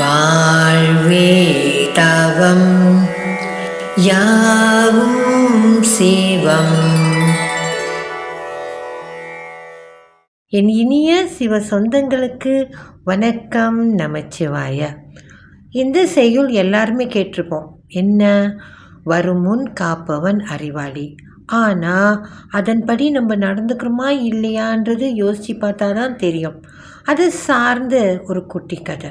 வாழ்வே தவம் யாவும் சிவம். என் இனிய சிவ சொந்தங்களுக்கு வணக்கம் நமச்சிவாய. இந்த செய்யுள் எல்லாருமே கேட்டிருப்போம். என்ன? வருமுன் காப்பவன் அறிவாளி. ஆனால் அதன்படி நம்ம நடந்துக்கிறோமா இல்லையான்றது யோசித்து பார்த்தா தான் தெரியும். அது சார்ந்த ஒரு குட்டி கதை.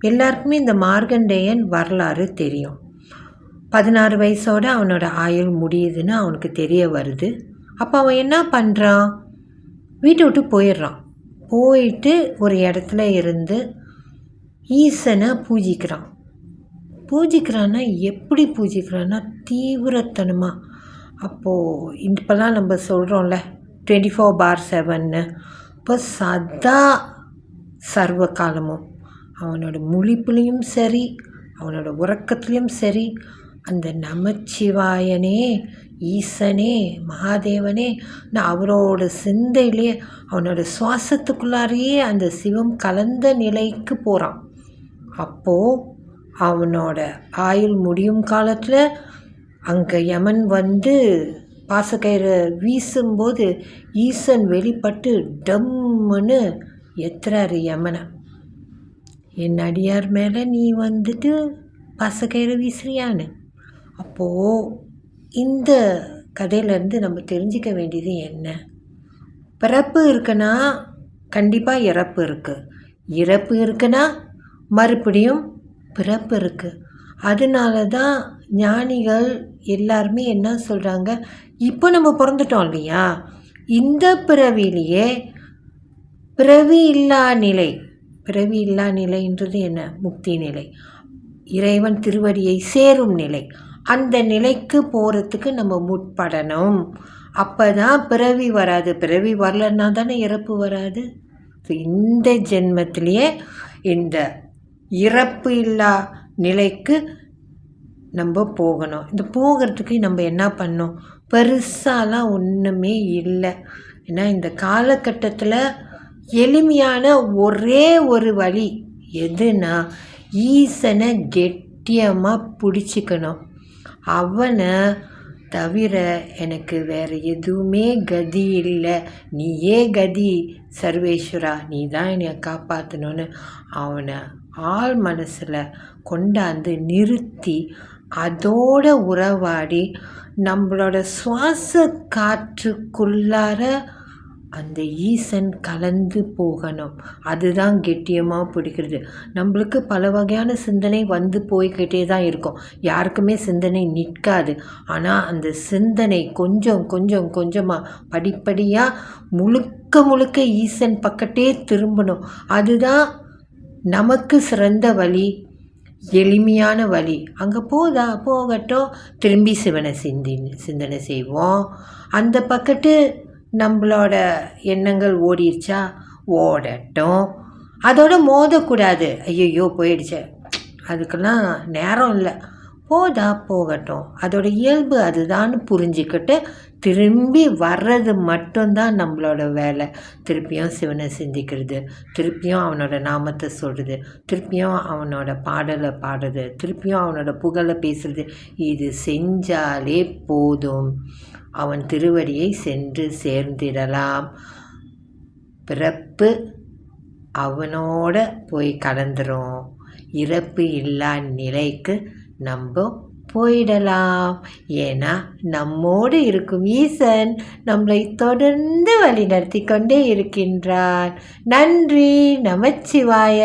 எல்லாருக்குமே இந்த மார்கண்டேயன் வரலாறு தெரியும். பதினாறு வயசோட அவனோட ஆயுள் முடியுதுன்னு அவனுக்கு தெரிய வருது. அப்போ அவன் என்ன பண்ணுறான் வீட்டை விட்டு போயிடுறான். போயிட்டு ஒரு இடத்துல இருந்து ஈசனை பூஜிக்கிறான். பூஜிக்கிறான்னா எப்படி பூஜிக்கிறான்னா தீவிரத்தனமாக அப்போது இப்போல்லாம் நம்ம சொல்கிறோம்ல டுவெண்ட்டி ஃபோர் பார் செவன்னு இப்போ சதா சர்வ காலமும். அவனோட முழிப்புலையும் சரி அவனோட உறக்கத்துலேயும் சரி அந்த நமச்சிவாயனே ஈசனே மகாதேவனே நான் அவரோட சிந்தையிலே அவனோட சுவாசத்துக்குள்ளாரையே அந்த சிவம் கலந்த நிலைக்கு போகிறான் அப்போது அவனோட ஆயுள் முடியும் காலத்தில் அங்கே யமன் வந்து பாசக்கயிறு வீசும்போது ஈசன் வெளிப்பட்டு டம்முன்னு எத்துறாரு யமனை. என் அடியார் மேலே நீ வந்துட்டு பசக்கையில் வீசுறியான்னு. அப்போது இந்த கதையிலேருந்து நம்ம தெரிஞ்சிக்க வேண்டியது என்ன? பிறப்பு இருக்குன்னா கண்டிப்பாக இறப்பு இருக்குது இறப்பு இருக்குன்னா மறுபடியும் பிறப்பு இருக்குது அதனால தான் ஞானிகள் எல்லாருமே என்ன சொல்கிறாங்க இப்போ நம்ம பிறந்துட்டோம் இல்லையா? இந்த பிறவிலேயே பிறவி இல்லா நிலை பிறவி இல்லா நிலைன்றது என்ன? முக்தி நிலை. இறைவன் திருவடியை சேரும் நிலை. அந்த நிலைக்கு போகிறதுக்கு நம்ம முற்படணும். அப்போ தான் பிறவி வராது. பிறவி வரலன்னா தானே இறப்பு வராது. இந்த ஜென்மத்திலேயே இந்த இறப்பு இல்லா நிலைக்கு நம்ம போகணும். இந்த போகிறதுக்கு நம்ம என்ன பண்ணோம் பெருசாலாம் ஒன்றுமே இல்லை. ஏன்னா இந்த காலகட்டத்தில் எளிமையான ஒரே ஒரு வழி எதுனா ஈசனை கெட்டியமாக பிடிச்சிக்கணும். அவனை தவிர எனக்கு வேறு எதுவுமே கதி இல்லை. நீயே கதி சர்வேஸ்வரா. நீ தான் என்னை காப்பாற்றணும்னு அவனை ஆள் மனசில் கொண்டாந்து நிறுத்தி அதோட உறவாடி நம்மளோட சுவாச காற்றுக்குள்ளார அந்த ஈசன் கலந்து போகணும். அதுதான் கெட்டியமாக பிடிக்கிறது. நம்மளுக்கு பல வகையான சிந்தனை வந்து போய்கிட்டே தான் இருக்கும். யாருக்குமே சிந்தனை நிற்காது. ஆனால் அந்த சிந்தனை கொஞ்சம் கொஞ்சம் கொஞ்சமாக படிப்படியாக முழுக்க முழுக்க ஈசன் பக்கத்தே திரும்பணும். அதுதான் நமக்கு சிறந்த வழி எளிமையான வழி. அங்கே போதா? போகட்டும். திரும்பி சிவனை சிந்தி சிந்தனை செய்வோம். அந்த பக்கத்து நம்மளோட எண்ணங்கள் ஓடிடுச்சா ஓடட்டும். அதோட மோதக்கூடாது. ஐயோ போயிடுச்சே. அதுக்கெல்லாம் நேரம் இல்லை. போதா போகட்டும். அதோட இயல்பு அதுதான் புரிஞ்சுக்கிட்டு திரும்பி வர்றது மட்டும்தான் நம்மளோட வேலை. திருப்பியும் சிவனை சிந்திக்கிறது திருப்பியும் அவனோட நாமத்தை சொல்கிறது திருப்பியும் அவனோட பாடலை பாடுறது திருப்பியும் அவனோட புகழை பேசுகிறது இது செஞ்சாலே போதும். அவன் திருவடியை சென்று சேர்ந்திடலாம். பிறப்பு அவனோட போய் கலந்துரும். இறப்பு இல்லா நிலைக்கு நம்ம போயிடலாம். ஏன்னா நம்மோடு இருக்கும் ஈசன் நம்மளை தொடர்ந்து வழி நடத்தி கொண்டே இருக்கின்றான் நன்றி நமச்சிவாய.